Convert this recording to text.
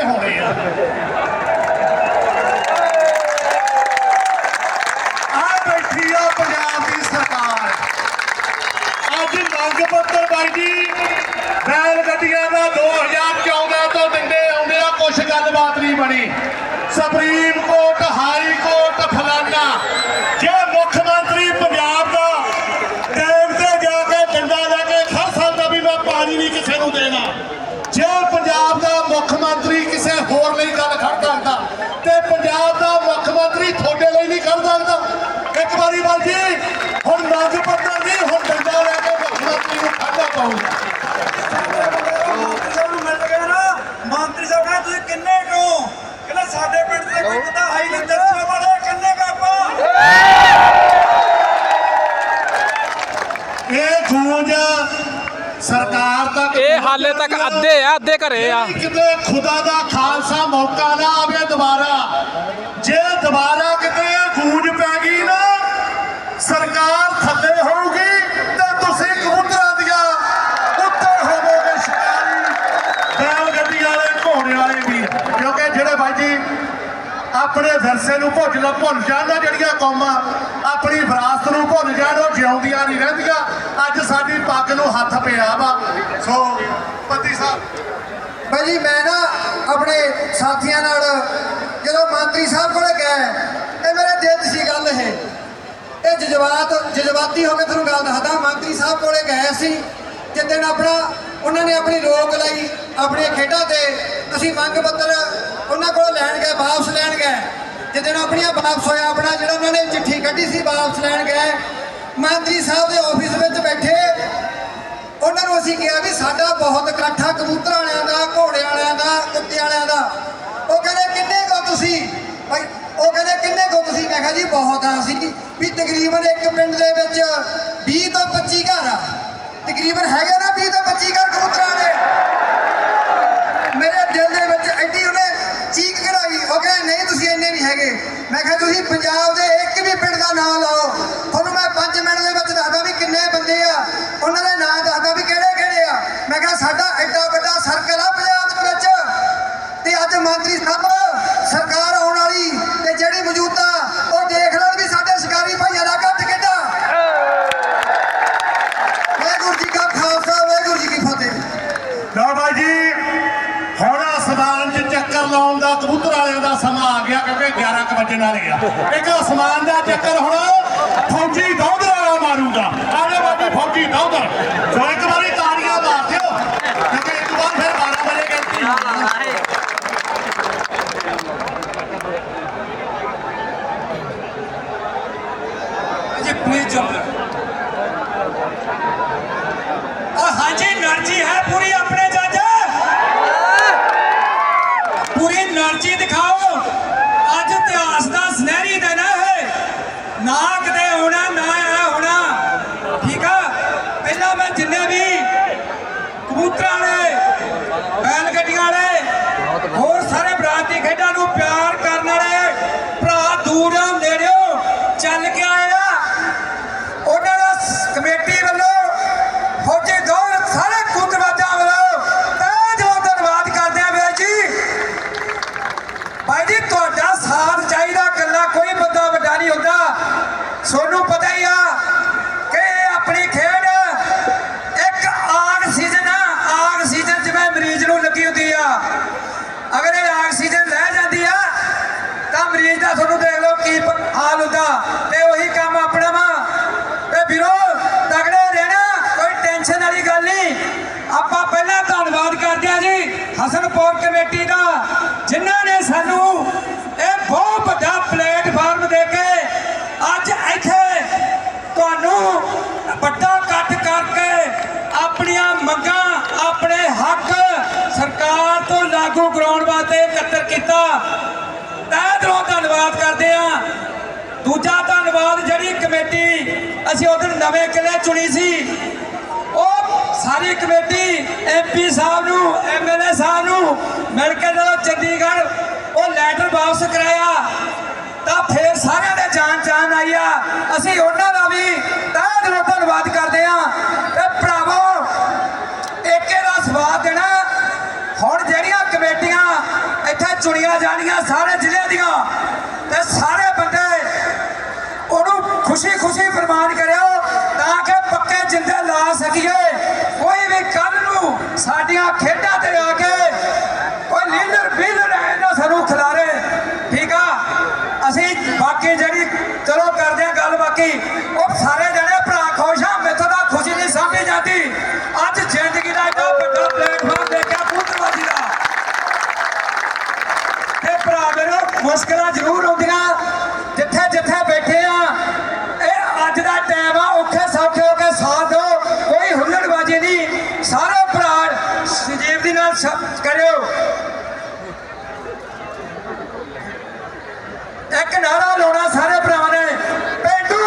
ਨੇ ਹੋਣੇ ਆ। ਆ ਬੈਠੀ ਆ ਪੰਜਾਬ ਦੀ ਸਰਕਾਰ। ਅੱਜ ਮੰਗ ਪੱਤਰ ਬਾਈ ਜੀ ਰੈਲ ਗੱਡੀਆਂ ਦਾ 2014 ਤੋਂ ਦਿੰਦੇ ਆਉਂਦੇ ਆ, ਕੁਛ ਗੱਲਬਾਤ ਨਹੀਂ ਬਣੀ ਸੁਪਰੀਮ ਕੋਰਟ ਹਾਈ ਕੋਰਟ ਫਲਾਨਾ ਜੇ ਮੁੱਖ ਮੰਤਰੀ ਪੰਜਾਬ ਦਾ ਟੈਗ ਤੇ ਜਾ ਕੇ ਡੰਡਾ ਲੈ ਕੇ ਖੜ ਸਕਦਾ ਵੀ ਮੈਂ ਪਾਣੀ ਨਹੀਂ ਕਿਸੇ ਨੂੰ ਦੇਣਾ ਜੇ ਪੰਜਾਬ ਦਾ ਮੁੱਖ ਮੰਤਰੀ ਕਿਸੇ ਹੋਰ ਲਈ ਗੱਲ ਖੜ ਸਕਦਾ ਤੇ ਪੰਜਾਬ ਦਾ ਮੁੱਖ ਮੰਤਰੀ ਤੁਹਾਡੇ ਲਈ ਨਹੀਂ ਖੜ ਸਕਦਾ ਇੱਕ ਵਾਰੀ ਬਾਈ ਜੀ ਹੁਣ ਮੰਗ ਪੱਤਰ ਨਹੀਂ ਹੁਣ ਡੰਡਾ ਲੈ ਕੇ ਮੁੱਖ ਮੰਤਰੀ ਨੂੰ ਖੜਨਾ ਪਊਗਾ ਮੰਤਰੀ ਸਾਹਿਬ ਨੂੰ ਮਿਲ ਗਿਆ ਨਾ ਮੰਤਰੀ ਸਾਹਿਬ ਕਹਿੰਦੇ ਤੁਸੀਂ ਕਿੰਨੇ ਕੋ ਕਹਿੰਦੇ ਸਾਡੇ ਪਿੰਡ ਦੇ ਕੋਈ ਬੰਦਾ ਹਾਈ ਨਹੀਂ ਦੱਸੋ ਵਾਲੇ ਕਿੰਨੇ ਕਾ ਆਪਾਂ ਇਹ ਗੂੰਜ ਸਰਕਾਰ ਤੱਕ ਇਹ ਹਾਲੇ ਤੱਕ ਅੱਧੇ ਆ ਅੱਧੇ ਘਰੇ ਆ। ਕਿਤੇ ਖੁਦਾ ਦਾ ਖਾਲਸਾ ਮੌਕਾ ਨਾ ਆਵੇ ਦੁਬਾਰਾ। ਜੇ ਦੁਬਾਰਾ ਕਿਤੇ ਇਹ ਗੂੰਜ ਪੈ ਗਈ ਨਾ ਸਰਕਾਰ ਥੱਲੇ ਹੋਊਗੀ ਤੇ ਤੁਸੀਂ ਕਬੂਤਰਾਂ ਦੀਆਂ ਉੱਤੇ ਹੋਵੋਗੇ ਸ਼ਿਕਾਰੀ ਬੈਲ ਗੱਡੀ ਵਾਲੇ ਘੋੜੇ ਵਾਲੇ ਵੀ ਕਿਉਂਕਿ ਜਿਹੜੇ ਬਾਈ ਜੀ ਆਪਣੇ ਵਿਰਸੇ ਨੂੰ ਭੁੱਲ ਨਾ ਭੁੱਲ ਜਾਣ ਨਾ ਜਿਹੜੀਆਂ ਕੌਮਾਂ ਆਪਣੀ ਵਿਰਾਸਤ ਨੂੰ ਭੁੱਲ ਜਾਣ, ਉਹ ਜਿਉਂਦੀਆਂ ਨਹੀਂ ਰਹਿੰਦੀਆਂ। ਅੱਜ ਸਾਡੀ ਪੱਗ ਨੂੰ ਹੱਥ ਪਿਆ ਵਾ। ਸੋ, ਪਤੀ ਸਾਹਿਬ। ਭਾਈ ਮੈਂ ਨਾ ਆਪਣੇ ਸਾਥੀਆਂ ਨਾਲ ਜਦੋਂ ਮੰਤਰੀ ਸਾਹਿਬ ਕੋਲ ਗਏ ਇਹ ਮੇਰੇ ਦਿਲ 'ਚ ਸੀ ਗੱਲ ਇਹ। ਇਹ ਜਜ਼ਬਾਤ, ਜਜ਼ਬਾਤੀ ਹੋ ਕੇ ਤੁਹਾਨੂੰ ਗੱਲ ਦੱਸਦਾ, ਮੰਤਰੀ ਸਾਹਿਬ ਕੋਲੇ ਗਏ ਸੀ। ਜਿੱਦਣ ਆਪਣਾ, ਉਹਨਾਂ ਨੇ ਆਪਣੀ ਰੋਕ ਲਈ, ਆਪਣੀਆਂ ਖੇਡਾਂ ਤੇ ਅਸੀਂ ਮੰਗ ਪੱਤਰ ਉਹਨਾਂ ਕੋਲੋਂ ਲੈਣ ਗਏ, ਵਾਪਸ ਲੈਣ ਗਏ। ਜਿੱਦਣ ਆਪਣੀਆਂ ਵਾਪਸ ਹੋਇਆ, ਆਪਣਾ ਜਿਹੜਾ ਉਹਨਾਂ ਨੇ ਚਿੱਠੀ ਕੱਢੀ ਸੀ, ਵਾਪਸ ਲੈਣ ਗਏ। ਮੰਤਰੀ ਸਾਹਿਬ ਦੇ ਆਫਿਸ ਵਿੱਚ ਬੈਠੇ। ਉਹਨਾਂ ਨੂੰ ਅਸੀਂ ਕਿਹਾ ਵੀ ਸਾਡਾ ਬਹੁਤ ਇਕੱਠਾ ਕਬੂਤਰ ਵਾਲਿਆਂ ਦਾ, ਘੋੜੇ ਵਾਲਿਆਂ ਦਾ, ਕੁੱਤੇ ਵਾਲਿਆਂ ਦਾ। ਉਹ ਕਹਿੰਦੇ, ਕਿੰਨੇ ਕੋ ਤੁਸੀਂ? ਭਾਈ, ਉਹ ਕਹਿੰਦੇ, ਕਿੰਨੇ ਕੋ ਤੁਸੀਂ? ਮੈਂ ਕਿਹਾ, ਜੀ, ਬਹੁਤ ਆ ਅਸੀਂ। ਵੀ ਤਕਰੀਬਨ ਇੱਕ ਪਿੰਡ ਦੇ ਵਿੱਚ 20 ਤੋਂ 25 ਘਰ ਆ। ਤਕਰੀਬਨ ਹੈਗੇ ਨਾ 20 ਤੋਂ 25 ਘਰ ਕਬੂਤਰਾਂ ਵਾਲੇ ਮੇਰੇ ਦਿਲ ਦੇ ਵਿੱਚ ਐਡੀ ਉਹਨੇ ਚੀਕ ਕਢਾਈ ਉਹ ਕਹਿੰਦੇ ਨਹੀਂ ਤੁਸੀਂ ਇੰਨੇ ਨਹੀਂ ਹੈਗੇ ਮੈਂ ਕਿਹਾ ਤੁਸੀਂ ਪੰਜਾਬ ਦੇ ਇੱਕ ਵੀ ਪਿੰਡ ਦਾ ਨਾਮ ਲਾਓ ਤੁਹਾਨੂੰ ਮੈਂ 5 ਮਿੰਟ ਦੇ ਵਿੱਚ ਦੱਸਦਾ ਵੀ ਕਿੰਨੇ ਬੰਦੇ ਆ ਉਹਨਾਂ ਦੇ ਨਾਂ ਦੱਸਦਾ ਵੀ ਕਿਹੜੇ ਕਿਹੜੇ ਆ ਮੈਂ ਕਿਹਾ ਸਾਡਾ ਐਡਾ ਵੱਡਾ ਸਰਕਲ ਆ ਪੰਜਾਬ ਦੇ ਵਿੱਚ ਤੇ ਅੱਜ ਮੰਤਰੀ ਸਾਹਿਬ ਸਰਕਾਰ ਆਉਣ ਵਾਲੀ ਤੇ ਜਿਹੜੀ ਮੌਜੂਦਾ ਉਹ ਦੇਖ ਲੈਣ ਵੀ ਸਾਡੇ ਸ਼ਿਕਾਰੀ ਭਾਈਆਂ ਦਾ ਕੱਟ ਕਿੱਡਾ ਵਾਹਿਗੁਰੂ ਜੀ ਕਾ ਖਾਲਸਾ ਵਾਹਿਗੁਰੂ ਜੀ ਕੀ ਫਤਿਹ ਲਓ ਬਾਈ ਜੀ ਹੁਣ ਅਸਮਾਨ 'ਚ ਚੱਕਰ ਲਾਉਣ ਦਾ ਕਬੂਤਰ ਵਾਲਿਆਂ ਦਾ ਸਮਾਂ ਆ ਗਿਆ ਕਿਉਂਕਿ 11 ਕੁ ਵੱਜਣ ਵਾਲੇ ਆ ਇੱਕ ਅਸਮਾਨ ਦਾ ਚੱਕਰ ਹੁਣ ਫੌਜੀ ਦੌਦਰ ਵਾਲਾ ਮਾਰੂਗਾ। ਆਲੇ ਬਾਬੇ ਫੌਜੀ ਦੌਦਰ ਸੋ ਇੱਕ ਵਾਰੀ ਤਾੜੀਆਂ ਮਾਰ ਦਿਓ। ਕਿਉਂਕਿ ਇੱਕ ਵਾਰ ਫਿਰ 12 ਵਜੇ ਗਿਣਤੀ ਜੀ ਪਲੀਜ਼ ਚੁੱਪ ਆ ਹਾਂਜੀ, ਨਰਜੀ ਹੈ, ਪੂਰੀ ਹਸਨਪੁਰ ਕਮੇਟੀ ਦਾ, ਜਿਨ੍ਹਾਂ ਨੇ ਸਾਨੂੰ ਇਹ ਬਹੁਤ ਵੱਡਾ ਪਲੇਟਫਾਰਮ ਦੇ ਕੇ ਅੱਜ ਇੱਥੇ ਤੁਹਾਨੂੰ ਵੱਡਾ ਇਕੱਠ ਕਰਕੇ ਆਪਣੀਆਂ ਮੰਗਾਂ, ਆਪਣੇ ਹੱਕ ਸਰਕਾਰ ਤੋਂ ਲਾਗੂ ਕਰਾਉਣ ਵਾਸਤੇ ਇਕੱਤਰ ਕੀਤਾ। ਤਹਿ ਦਿਲੋਂ ਧੰਨਵਾਦ ਕਰਦੇ ਆ ਦੂਜਾ ਧੰਨਵਾਦ ਜਿਹੜੀ ਕਮੇਟੀ ਅਸੀਂ ਉਦੋਂ ਨਵੇਂ ਕਿਲੇ ਚੁਣੀ ਸੀ ਸਾਰੀ ਕਮੇਟੀ ਐਮਪੀ ਸਾਹਿਬ ਨੂੰ ਐਮਐਲਏ ਸਾਹਿਬ ਨੂੰ ਮਿਲ ਕੇ ਜਦੋਂ ਚੰਡੀਗੜ੍ਹ ਉਹ ਲੈਟਰ ਵਾਪਸ ਕਰਾਇਆ, ਤਾਂ ਫੇਰ ਸਾਰਿਆਂ ਦੇ ਜਾਨ ਜਾਨ ਆਈਆ ਅਸੀਂ ਉਹਨਾਂ ਦਾ ਵੀ ਤਹਿ ਦਿਲੋਂ ਧੰਨਵਾਦ ਕਰਦੇ ਆਂ ਤੇ ਭਰਾਵੋ ਏਕੇ ਦਾ ਸਵਾਦ ਦੇਣਾ, ਹੁਣ ਜਿਹੜੀਆਂ ਕਮੇਟੀਆਂ ਇੱਥੇ ਚੁਣੀਆਂ ਜਾਣੀਆਂ ਸਾਰੇ ਜ਼ਿਲ੍ਹੇ ਦੀਆਂ, ਤੇ ਸਾਰੇ ਬੰਦੇ ਉਹਨੂੰ ਖੁਸ਼ੀ-ਖੁਸ਼ੀ ਪ੍ਰਮਾਣ ਕਰਿਓ, ਤਾਂ ਕਿ ਪੱਕੇ ਜਿੰਦੇ ਲਾ ਸਕੀਏ। ਸਾਡੀਆਂ ਖੇਡਾਂ ਤੇ ਆ ਕੇ ਨਾਰਾ ਲਾਉਣਾ ਸਾਰੇ ਭਰਾਵਾਂ ਨੇ। ਪਿੰਡੂ